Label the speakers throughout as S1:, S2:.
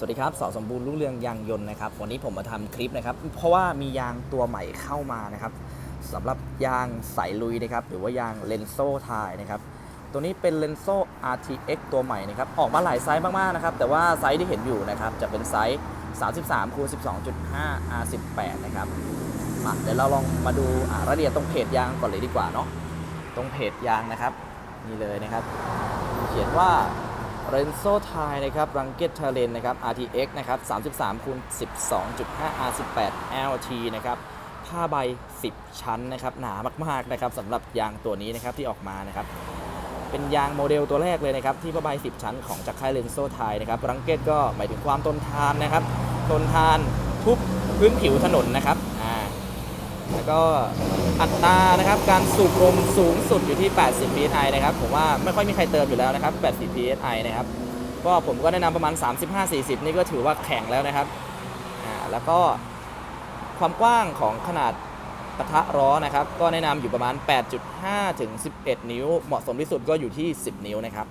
S1: สวัสดีครับ สอสมบูรณ์รุ่งเรืองยางยนต์นะครับ วันนี้ผมมาทำคลิปนะครับ เพราะว่ามียางตัวใหม่เข้ามานะครับสำหรับยางสายลุยนะครับ หรือว่ายางเลนโซ่ทายนะครับ ตัวนี้เป็นเลนโซ่ RTX ตัวใหม่นะครับ ออกมาหลายไซส์มากๆนะครับ แต่ว่าไซส์ที่เห็นอยู่นะครับ จะเป็นไซส์ 33คูณ12.5 R18 นะครับมาเดี๋ยวเราลองมาดูรายละเอียดตรงเพจยางก่อนเลยดีกว่าเนาะ ตรงเพจยางนะครับ นี่เลยนะครับ เขียนว่า r e n z o t i นะครับ Rugged Terrain นะครับ RTX นะครับ33คูณ12.5 R18 LT นะครับผ้าใบ 10 ชั้นนะครับหนามากๆนะครับสำหรับยางตัวนี้นะครับที่ออกมานะครับเป็นยางโมเดลตัวแรกเลยนะครับที่ผ้าใบ 10 ชั้นของจากค่าย r e n z o t i นะครับ Rugged ก็หมายถึงความทนทานนะครับทนทานทุกพื้นผิวถนนนะครับ ก็อัตรานะครับการสูบลมสูงสุดอยู่ที่ 80 psi นะครับผมว่าไม่ค่อยมีใครเติมอยู่แล้วนะครับ 80 psi นะครับก็ผมก็แนะนำประมาณ 35-40 นี่ก็ถือว่าแข็งแล้วนะครับอ่าแล้วก็ความกว้างของขนาดปะทะล้อนะครับ ก็แนะนำอยู่ประมาณ 8.5 ถึง 11 นิ้ว เหมาะสมที่สุดก็อยู่ที่ 10 นิ้วนะครับ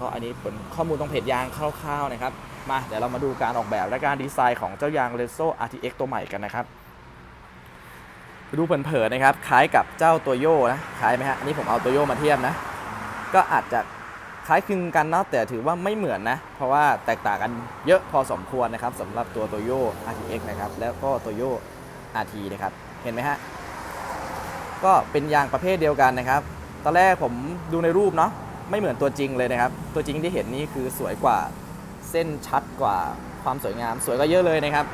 S1: ก็อันนี้เป็นข้อมูลตรงเพจยางคร่าวๆนะครับ มาเดี๋ยวเรามาดูการออกแบบและการดีไซน์ของเจ้ายาง r e s o RTX ตัวใหม่กันนะครับ ดูเผินๆนะครับ คล้ายกับเจ้าตัวโยนะ คล้ายไหมฮะ อันนี้ผมเอาตัวโยมาเทียบนะ ก็อาจจะคล้ายคลึงกันเนาะแต่ถือว่าไม่เหมือนนะ เพราะว่าแตกต่างกันเยอะพอสมควรนะครับสำหรับตัวตัวโย่ RTX นะครับ แล้วก็ตัวโย่ RT นะครับ เห็นไหมฮะ ก็เป็นยางประเภทเดียวกันนะครับ ตอนแรกผมดูในรูปเนาะ ไม่เหมือนตัวจริงเลยนะครับ ตัวจริงที่เห็นนี่คือสวยกว่า เส้นชัดกว่า ความสวยงาม สวยกว่าเยอะเลยนะครับ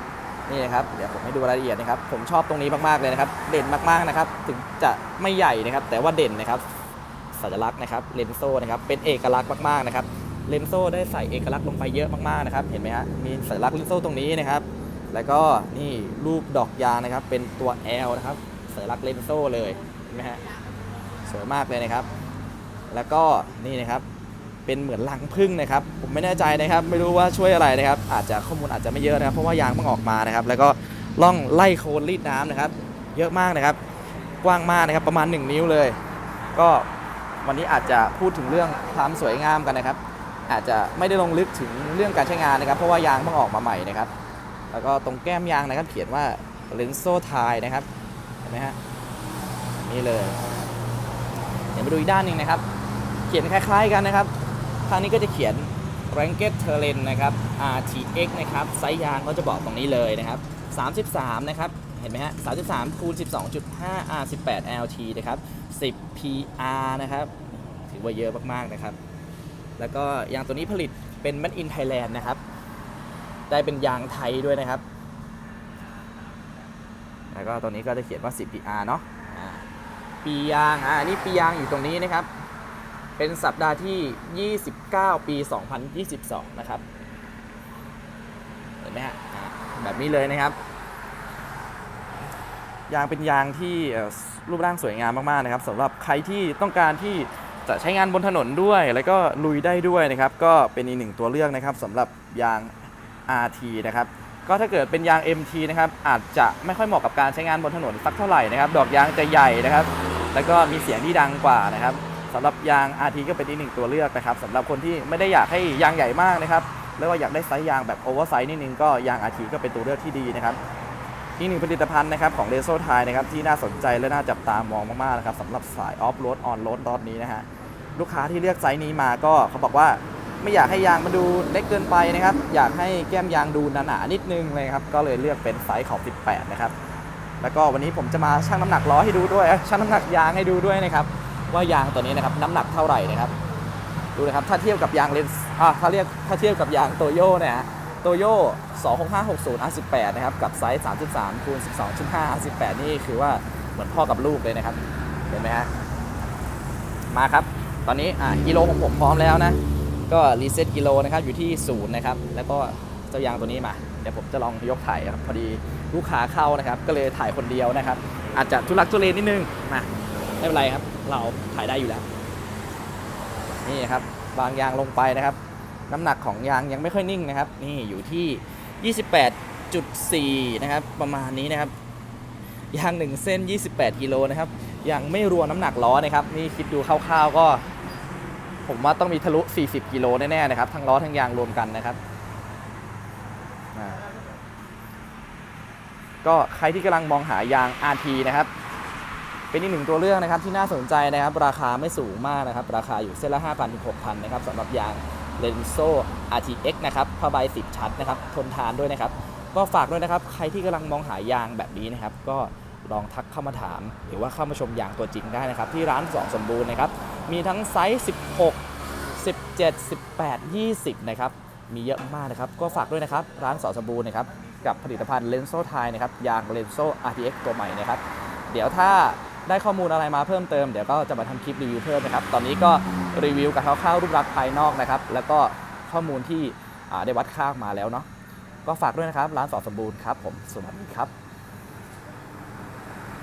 S1: นี่นะครับเดี๋ยวผมให้ดูรายละเอียดนะครับ ผมชอบตรงนี้มากๆเลยนะครับ เด่นมากๆนะครับ ถึงจะไม่ใหญ่นะครับ แต่ว่าเด่นนะครับ สัญลักษณ์นะครับเลนโซ่นะครับเป็นเอกลักษณ์มากๆนะครับเลนโซ่ได้ใส่เอกลักษณ์ลงไปเยอะมากๆนะครับ เห็นไหมฮะมีสัญลักษณ์เลนโซ่ตรงนี้นะครับ แล้วก็นี่รูปดอกยางนะครับ เป็นตัว L นะครับสัญลักษณ์เลนโซ่เลยเห็นไหมฮะสวยมากเลยนะครับ แล้วก็นี่นะครับ เป็นเหมือนลังพึ่งนะครับ ผมไม่แน่ใจนะครับ ไม่รู้ว่าช่วยอะไรนะครับ อาจจะข้อมูลอาจจะไม่เยอะนะครับ เพราะว่ายางเพิ่งออกมานะครับ แล้วก็ล่องไล่โคลนรีดน้ำนะครับ เยอะมากนะครับ กว้างมากนะครับ ประมาณ 1 นิ้วเลย ก็วันนี้อาจจะพูดถึงเรื่องความสวยงามกันนะครับ อาจจะไม่ได้ลงลึกถึงเรื่องการใช้งานนะครับ เพราะว่ายางเพิ่งออกมาใหม่นะครับ แล้วก็ตรงแก้มยางนะครับ เขียนว่า l e n z o t i นะครับ เห็นไหมฮะ นี่เลย เดี๋ยวมาดูอีกด้านหนึ่งนะครับ เขียนคล้าย ๆ กันนะครับ ทางนี้ก็จะเขียน Ranked Terrain นะครับ RTX นะครับ ไซส์ยางก็จะบอกตรงนี้เลยนะครับ 33 นะครับ เห็นไหมฮะ 33คูณ12.5 R18 LT นะครับ 10 PR นะครับ ถือว่าเยอะมากๆนะครับ แล้วก็ยางตัวนี้ผลิตเป็น Made in Thailand นะครับ ได้เป็นยางไทยด้วยนะครับ แล้วก็ตัวนี้ก็จะเขียนว่า 10 PR เนาะปียาง อ่านี่ปียางอยู่ตรงนี้นะครับ เป็นสัปดาห์ที่ 29 ปี 2022 นะครับ เห็นไหมฮะ แบบนี้เลยนะครับ ยางเป็นยางที่รูปร่างสวยงามมาก ๆ นะครับสำหรับใครที่ต้องการที่จะใช้งานบนถนนด้วย แล้วก็ลุยได้ด้วยนะครับ ก็เป็นอีกหนึ่งตัวเลือกนะครับสำหรับยาง RT นะครับก็ถ้าเกิดเป็นยาง MT นะครับอาจจะไม่ค่อยเหมาะกับการใช้งานบนถนนสักเท่าไหร่นะครับ ดอกยางจะใหญ่นะครับ แล้วก็มีเสียงที่ดังกว่านะครับ สำหรับยาง RT ก็เป็นอีกหนึ่งตัวเลือกนะครับสำหรับคนที่ไม่ได้อยากให้ยางใหญ่มากนะครับแล้วก็อยากได้ไซส์ยางแบบโอเวอร์ไซส์นิดนึงก็ยาง RT ก็เป็นตัวเลือกที่ดีนะครับอีกหนึ่งผลิตภัณฑ์นะครับของเ e โซไทยนะครับที่น่าสนใจและน่าจับตามองมากๆนะครับสำหรับสายออฟโรดออนโรดรอบนี้นะฮะลูกค้าที่เลือกไซส์นี้มาก็เขาบอกว่าไม่อยากให้ยางมันดูเล็กเกินไปนะครับ อยากให้แก้มยางดูหนาๆนิดนึงเลยครับ ก็เลยเลือกเป็นไซส์ของ 18 นะครับ แล้วก็วันนี้ผมจะมาชั่งน้ำหนักล้อให้ดูด้วยเอ้ยชั่งน้ำหนักยางให้ดูด้วยนะครับ ว่ายางตัวนี้นะครับน้ำหนักเท่าไหร่นะครับ ดูนะครับถ้าเทียบกับยางเลนส์อะถ้าเรียกถ้าเทียบกับยางโตโย่เนี่ยฮะโตโย่26560 R18 นะครับกับไซส์33คูณ12.5 R18 นี่คือว่าเหมือนพ่อกับลูกเลยนะครับเห็นไหมฮะมาครับ ตอนนี้อะกิโลของผมพร้อมแล้วนะ ก็รีเซ็ตกิโลนะครับอยู่ที่ศูนย์นะครับแล้วก็เจ้ายางตัวนี้มา เดี๋ยวผมจะลองยกถ่ายครับพอดีลูกค้าเข้านะครับ ก็เลยถ่ายคนเดียวนะครับ อาจจะทุลักทุเลนิดนึงมาไม่เป็นไรครับ เราถ่ายได้อยู่แล้ว นี่ครับบางยางลงไปนะครับ น้ำหนักของยางยังไม่ค่อยนิ่งนะครับ นี่อยู่ที่ 28.4 นะครับ ประมาณนี้นะครับ ยาง 1 เส้น 28 กิโลนะครับ ยังไม่รวมน้ำหนักล้อนะครับ นี่คิดดูคร่าวๆก็ ผมว่าต้องมีทะลุ 40 กิโลแน่ๆนะครับ ทั้งล้อทั้งยางรวมกันนะครับก็ใครที่กำลังมองหายาง RT นะครับ เป็นอีกหนึ่งตัวเลือกนะครับที่น่าสนใจนะครับราคาไม่สูงมากนะครับราคาอยู่เส้นละ 5,000ถึง6,000นะครับสำหรับยางเลนโซ RTX นะครับผ้าใบ10 ชั้นนะครับทนทานด้วยนะครับก็ฝากด้วยนะครับใครที่กำลังมองหายางแบบนี้นะครับก็ลองทักเข้ามาถาม หรือว่าเข้ามาชมยางตัวจริงได้นะครับ ที่ร้านสองสมบูรณ์นะครับ มีทั้งไซส์ 16 17 18 20 นะครับ มีเยอะมากนะครับ ก็ฝากด้วยนะครับ ร้านสอสมบูรณ์นะครับ กับผลิตภัณฑ์เลนโซไทยนะครับ ยางเลนโซ RTX ตัวใหม่นะครับ เดี๋ยวถ้า ได้ข้อมูลอะไรมาเพิ่มเติมเดี๋ยวก็จะมาทำคลิปรีวิวเพิ่มนะครับตอนนี้ก็รีวิวกับคร่าวๆรูปลักษณ์ภายนอกนะครับแล้วก็ข้อมูลที่ได้วัดค่ามาแล้วเนาะก็ฝากด้วยนะครับร้านสอสมบูรณ์ครับผมสวัสดีครับ